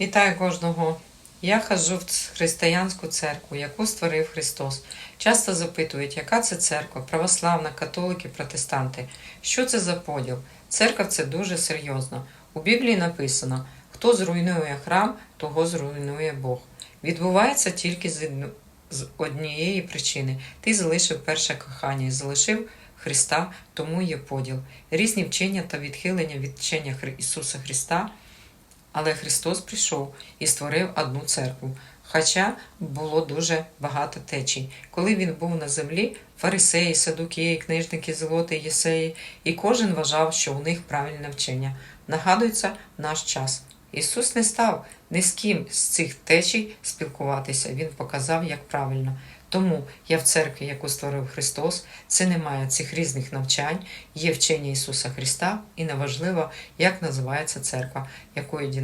Вітаю кожного. Я ходжу в християнську церкву, яку створив Христос. Часто запитують, яка це церква, православна, католики, протестанти. Що це за поділ? Церква це дуже серйозно. У Біблії написано: хто зруйнує храм, того зруйнує Бог. Відбувається тільки з однієї причини: ти залишив перше кохання і залишив Христа, тому є поділ. Різні вчення та відхилення від вчення Ісуса Христа. Але Христос прийшов і створив одну церкву. Хоча було дуже багато течій. Коли він був на землі, фарисеї, садукії, книжники, золоти, єсеї, і кожен вважав, що у них правильне вчення. Нагадується наш час. Ісус не став ні з ким з цих течій спілкуватися. Він показав, як правильно. Тому я в церкві, яку створив Христос, це немає цих різних навчань, є вчення Ісуса Христа, і неважливо, як називається церква, якою дінамікою